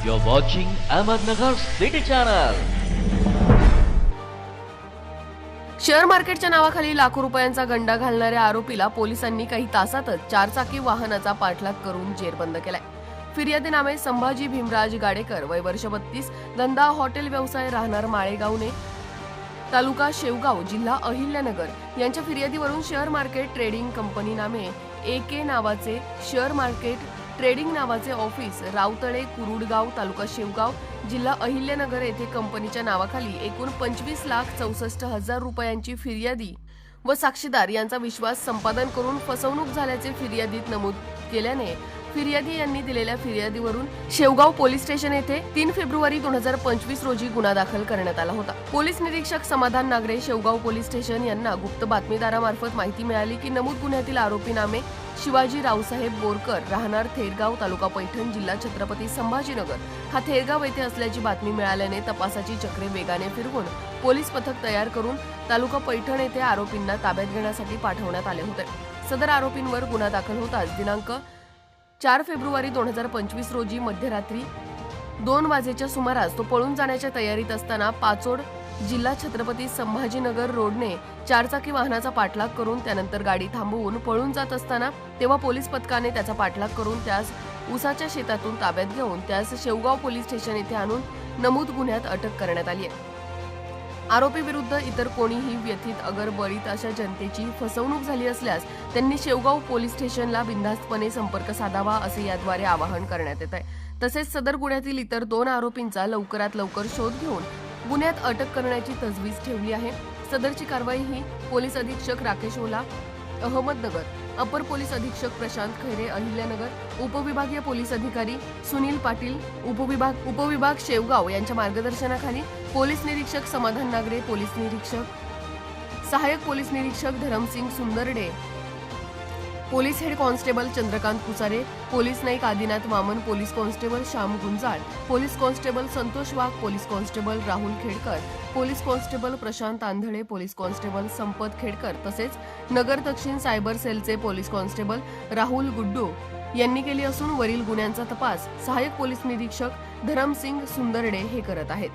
You're watching Ahmednagar City Channel. Share मार्केटच्या नावाखाली लाखो रुपयांचा गंडा घालणाऱ्या आरोपीला पोलिसांनी काही तासातच चारचाकी वाहनाचा पाठलाग करून जेरबंद केलाय फिर्यादीनामे संभाजी भीमराज गाडेकर वय वर्ष बत्तीस धंदा हॉटेल व्यवसाय राहणार माळेगावने तालुका शेवगाव जिल्हा अहिल्यानगर यांच्या फिर्यादीवरून शेअर मार्केट ट्रेडिंग कंपनी नामे ए के नावाचे शेअर मार्केट ट्रेडिंग नावाचे ऑफिस रावतळे कुरुडगाव तालुका शेवगाव जिल्हा अहिल्यानगर येथे कंपनीच्या नावाखाली एकूण पंचवीस लाख चौसष्ट हजार रुपयांची फिर्यादी व साक्षीदार यांचा विश्वास संपादन करून फसवणूक झाल्याचे फिर्यादीत नमूद केल्याने फिर्यादी यांनी दिलेल्या फिर्यादीवरून शेवगाव पोलीस स्टेशन येथे तीन फेब्रुवारी दोन हजार पंचवीस रोजी गुन्हा दाखल करण्यात आला होता. पोलीस निरीक्षक समाधान नागरे शेवगाव पोलीस स्टेशन यांना गुप्त बातमीदारामार्फत माहिती मिळाली की नमूद गुन्ह्यातील आरोपी नामे शिवाजी रावसाहेब बोरकर राहणार थेरगाव तालुका पैठण जिल्हा छत्रपती संभाजीनगर. हा थेरगाव येथे असल्याची बातमी मिळाल्याने तपासाची चक्रे वेगाने फिरवून पोलीस पथक तयार करून तालुका पैठण येथे आरोपींना ताब्यात घेण्यासाठी पाठवण्यात आले होते. सदर आरोपींवर गुन्हा दाखल होताच दिनांक चार फेब्रुवारी दोन हजार पंचवीस रोजी मध्यरात्री दोन वाजेच्या सुमारास तो पळून जाण्याच्या तयारीत असताना पाचोड जिल्हा छत्रपती संभाजीनगर रोडने चारचाकी वाहनाचा पाठलाग करून त्यानंतर गाडी थांबवून पळून जात असताना तेव्हा पोलीस पथकाने त्याचा पाठलाग करून त्यास उसाच्या शेतातून ताब्यात घेऊन त्यास शेवगाव पोलीस स्टेशन येथे आणून नमूद गुन्ह्यात अटक करण्यात आली आहे. आरोपी विरुद्ध इतर कोणीही व्यथित अगर बळीत अशा जनतेची फसवणूक झाली असल्यास त्यांनी शेवगाव पोलीस स्टेशनला बिनधास्तपणे संपर्क साधावा असे याद्वारे आवाहन करण्यात येत आहे. तसेच सदर गुन्ह्यातील इतर दोन आरोपींचा लवकरात लवकर शोध घेऊन गुन्ह्यात अटक करण्याची तजवीज ठेवली आहे. सदरची कारवाई ही पोलीस अधीक्षक राकेश ओला अहमदनगर. अपर पोलीस अधीक्षक प्रशांत खैरे अहिल्यानगर. उपविभागीय पोलीस अधिकारी सुनील पाटील उपविभाग उपविभाग शेवगाव यांच्या मार्गदर्शनाखाली पोलीस निरीक्षक समाधान नागरे पोलीस निरीक्षक सहाय्यक पोलीस निरीक्षक Dharamsingh Sundarde police head constable Chandrakant Kuchare police Naik Adinath Waman police constable Shyam Gunjal police constable Santosh Wagh police constable Rahul Khedkar police constable Prashant Andhale police constable Sampat Khedkar तसेच नगर दक्षिण cyber सेलचे police constable Rahul Guddu यांनी केली असून वरील गुन्ह्यांचा तपास सहाय्यक पोलीस निरीक्षक धरमसिंग सुंदरडे हे करत आहेत.